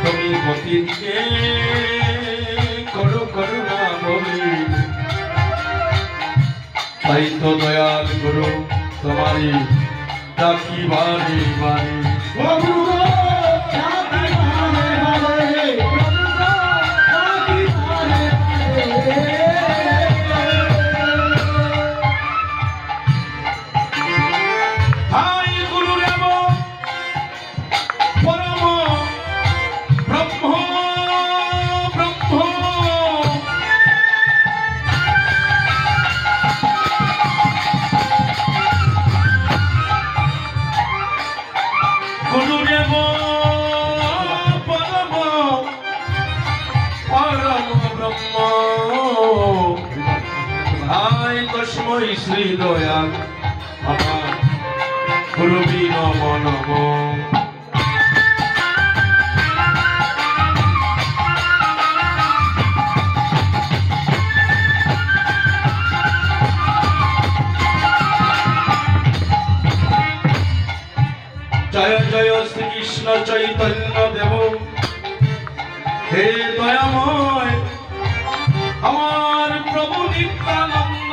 তুমি মতিকে করো করুণা বলি তাই তো দয়াল গুরু তোমারি ডাকি তস্মৈ শ্রী দয়াল আমার গুরুবি নম নম জয় জয় শ্রীকৃষ্ণ চৈতন্য দেব। হে দয়াময়, আমার প্রভু নিত্যানন্দ।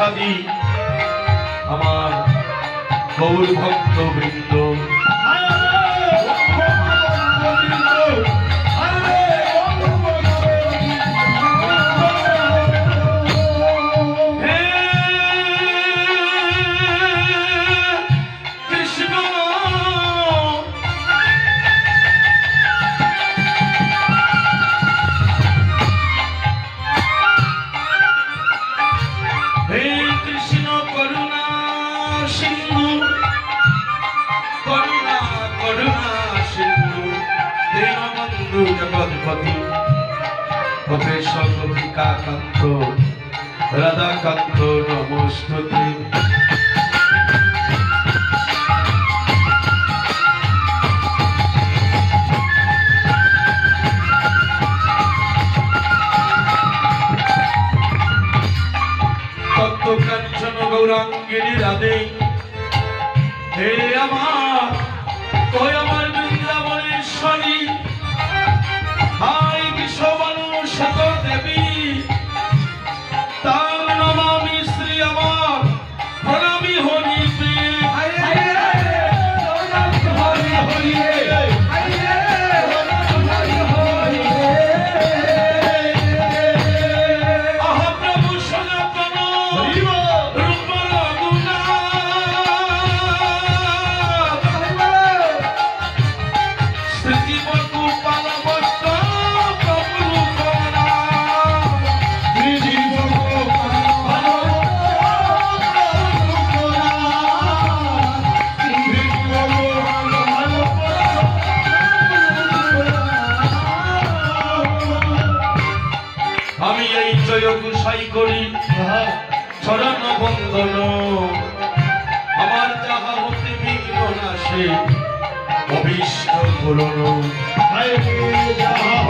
সাদী আমার গৌর ভক্ত বৃন্দ। জগৎপতি গোপিকাকান্ত রাধাকান্ত নমস্তুতে তত্ত্ব কাঞ্চন গৌরাঙ্গিনী রাধে হে আমার গুসাই করি চরণ বন্দন আমার যাহা হতে বিঘ্ন নাশে অবিষ্ট করুন Hare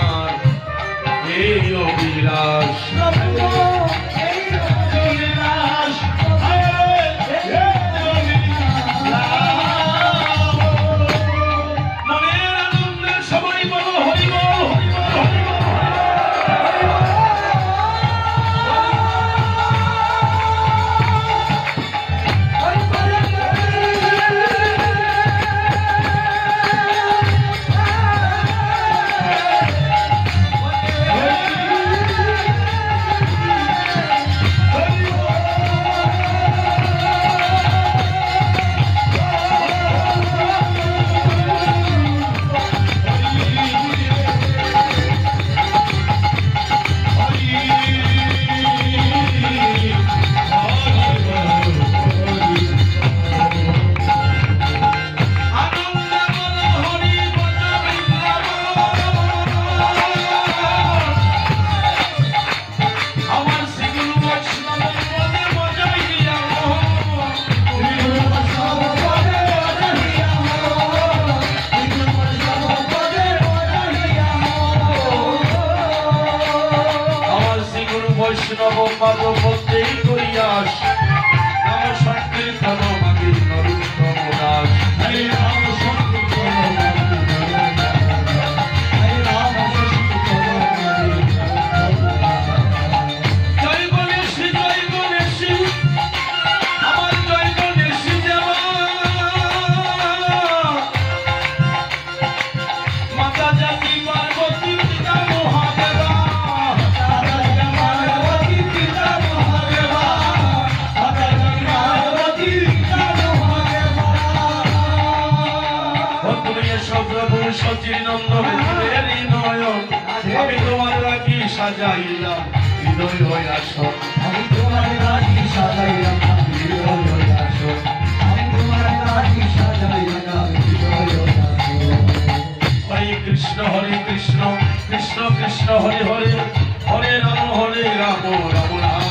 এই অভিলাষ সাজাইলাম, হৃদয় হয়ে আসো। আমি তোমার রাজি সাজাইলাম, হৃদয় হয়ে আসো। আমি তোমার রাজি সাজাইলাম, হৃদয় হয়ে আসো। হরে কৃষ্ণ হরে কৃষ্ণ কৃষ্ণ কৃষ্ণ, হরে হরে হরে রাম হরে রাম রাম রাম।